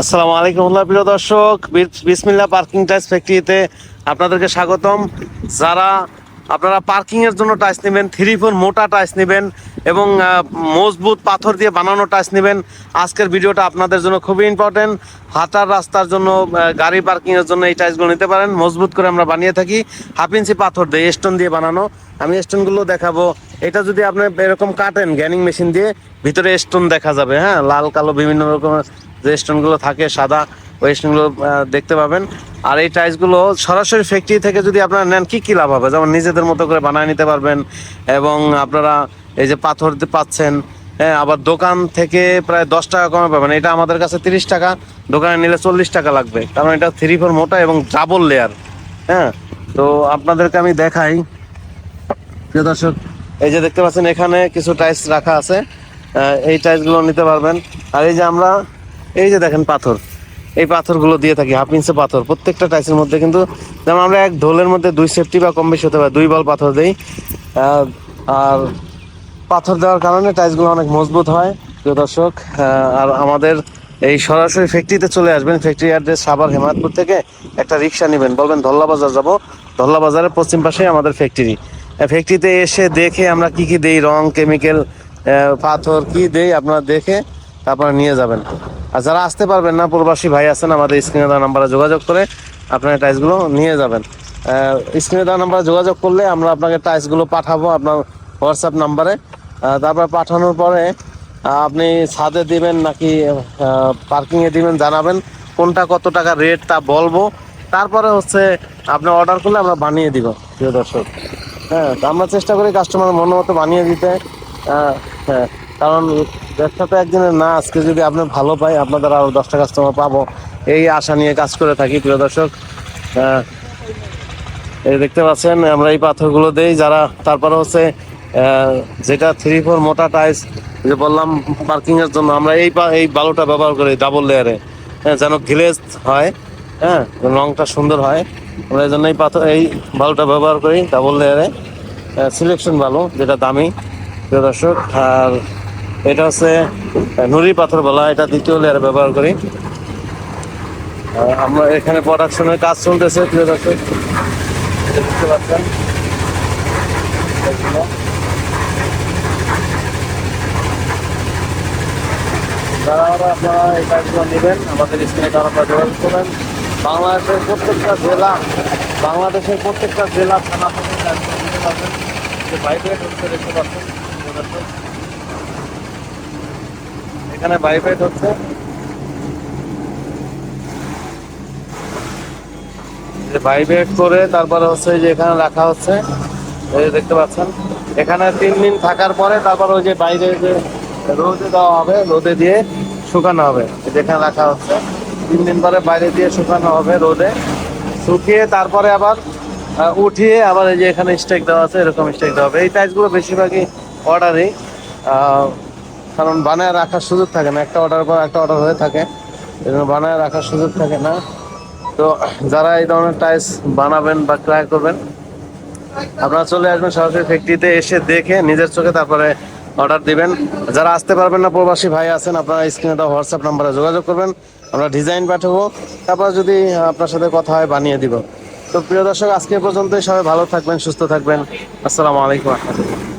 আসসালামু আলাইকুম আল্লাহ প্রিয় দর্শক বিসমিল্লা পার্কিং টাইস ফ্যাক্টরিতে আপনাদেরকে স্বাগতম। যারা আপনারা পার্কিং এর জন্য টাইস নেবেন থ্রি ফোর মোটা টাইস নেবেন এবং মজবুত পাথর দিয়ে বানানো টাইস নেবেন। আজকের ভিডিওটা আপনাদের জন্য খুবই ইম্পর্টেন্ট হাঁটার রাস্তার জন্য গাড়ি পার্কিং এর জন্য এই টাইসগুলো নিতে পারেন। মজবুত করে আমরা বানিয়ে থাকি। হাফ ইঞ্চি পাথর দিয়ে স্টোন দিয়ে বানানো। আমি স্টোনগুলো দেখাবো। এটা যদি আপনি এরকম কাটেন গ্যানিং মেশিন দিয়ে, ভিতরে স্টোন দেখা যাবে হ্যাঁ? লাল, কালো, বিভিন্ন রকমের যে স্টোনগুলো থাকে, সাদা আহ, দেখতে পাবেন। আর এই টাইলসগুলো সরাসরি ফ্যাক্টরি থেকে যদি আপনারা নেন কি কি লাভ হবে? যেমন নিজেদের মতো করে বানিয়ে নিতে পারবেন এবং আপনারা এই যে পাথর পাচ্ছেন হ্যাঁ আবার দোকান থেকে প্রায় দশ টাকা কমে পাবেন। এটা আমাদের কাছে তিরিশ টাকা দোকানে নিলে চল্লিশ টাকা লাগবে। কারণ এটা থ্রি ফোর মোটা এবং ডাবল লেয়ার হ্যাঁ। তো আপনাদেরকে আমি দেখাই। প্রিয় দর্শক এই যে দেখতে পাচ্ছেন এখানে কিছু টাইলস রাখা আছে। এই টাইলসগুলো নিতে পারবেন। আর এই যে আমরা এই যে দেখেন পাথর। এই পাথরগুলো দিয়ে থাকি হাফ ইঞ্চে পাথর। প্রত্যেকটা টাইলসের মধ্যে কিন্তু যেমন আমরা এক ঢোলের মধ্যে দুই সেফটি বা কম বেশি হতে পারে, দুই বল পাথর দিই। আর পাথর দেওয়ার কারণে টাইলসগুলো অনেক মজবুত হয়, প্রিয় দর্শক। আর আমাদের এই সরাসরি ফ্যাক্টরিতে চলে আসবেন। ফ্যাক্টরি অ্যাড্রেস সাবার হেমায়তপুর থেকে একটা রিক্সা নেবেন। বলবেন, ধল্লা বাজার যাব। ধল্লা বাজারের পশ্চিম পাশে আমাদের ফ্যাক্টরি ফ্যাক্টরিতে এসে দেখে আমরা কি কি দেই, রং কেমিক্যাল পাথর কি দেই আপনারা দেখে তারপরে নিয়ে যাবেন। আর যারা আসতে পারবেন না, প্রবাসী ভাই আছেন, আমাদের স্ক্রিনে দেওয়া নাম্বারে যোগাযোগ করে আপনার টাইলসগুলো নিয়ে যাবেন। স্ক্রিনে দেওয়া নাম্বারে যোগাযোগ করলে আমরা আপনাকে টাইলসগুলো পাঠাবো আপনার হোয়াটসঅ্যাপ নাম্বারে। তারপর পাঠানোর পরে আপনি ছাদে দিবেন নাকি পার্কিংয়ে দিবেন জানাবেন কোনটা কত টাকা রেট তা বলব। তারপরে হচ্ছে আপনি অর্ডার করলে আমরা বানিয়ে দিব, প্রিয় দর্শক। হ্যাঁ আমরা চেষ্টা করি কাস্টমার মন মতো বানিয়ে দিতে। হ্যাঁ। কারণ ব্যবসা তো একদিনের না, আজকে যদি আপনি ভালো পাই, আপনাদের আরও দশটা কাস্টমার পাবো। এই আশা নিয়ে কাজ করে থাকি, প্রিয় দর্শক। এই দেখতে পাচ্ছেন, আমরা এই পাথরগুলো দেই, যারা তারপরে হচ্ছে যেটা থ্রি ফোর মোটা টাইস যে বললাম পার্কিং এর জন্য, আমরা এই এই বালুটা ব্যবহার করি ডাবল লেয়ারে হ্যাঁ যেন গ্লেজ হয় হ্যাঁ রংটা সুন্দর হয়। আমরা এই জন্য এই পাথর এই বালুটা ব্যবহার করি ডাবল লেয়ারে সিলেকশন বালু, যেটা দামি, প্রিয় দর্শক। আর এটা হচ্ছে নুড়ি পাথর বলা, এটা দ্বিতীয় লেয়ার ব্যবহার করি। আমরা এখানে প্রোডাকশনের কাজ চলতেছে দেখতে পাচ্ছেন। যারা আপনারা এই কাজগুলো নেবেন, আমাদের স্ক্রিনে আপনারা যোগাযোগ করবেন। বাংলাদেশের প্রত্যেকটা জেলা, বাংলাদেশের প্রত্যেকটা জেলা থানা থেকে দেখতে পাচ্ছেন। এখানে ভাইব্রেট হচ্ছে যে করে তারপরে হচ্ছে যে এখানে রাখা হচ্ছে। এই দেখতে পাচ্ছেন। এখানে তিন দিন থাকার পরে তারপর ওই যে বাইরে যে রোদে দেওয়া হবে, রোদে দিয়ে শুকানো হবে। যেখানে রাখা হচ্ছে। তিন দিন পরে বাইরে দিয়ে শুকানো হবে রোদে। শুকিয়ে তারপরে আবার উঠিয়ে আবার এই যে এখানে স্টেক দেওয়া আছে, এরকম স্টেক দেওয়া হবে। এই টাইলসগুলো বেশিরভাগই অর্ডারই কারণ বানায় রাখার সুযোগ থাকে না। একটা অর্ডার পর একটা অর্ডার হয়ে থাকে। এই জন্য বানায় রাখার সুযোগ থাকে না। তো যারা এই ধরনের টাইলস বানাবেন বা ক্রয় করবেন, আপনারা চলে আসবেন সরাসরি ফ্যাক্টরিতে এসে দেখে নিজের চোখে তারপরে অর্ডার দিবেন। যারা আসতে পারবেন না, প্রবাসী ভাই আছেন, আপনারা স্ক্রিনে দেওয়া হোয়াটসঅ্যাপ নাম্বারে যোগাযোগ করবেন। আমরা ডিজাইন পাঠাবো। তারপর যদি আপনার সাথে কথা হয়, বানিয়ে দিব। তো প্রিয় দর্শক, আজকে পর্যন্তই। সবাই ভালো থাকবেন, সুস্থ থাকবেন। আসসালামু আলাইকুম। রহমতুল্লাহ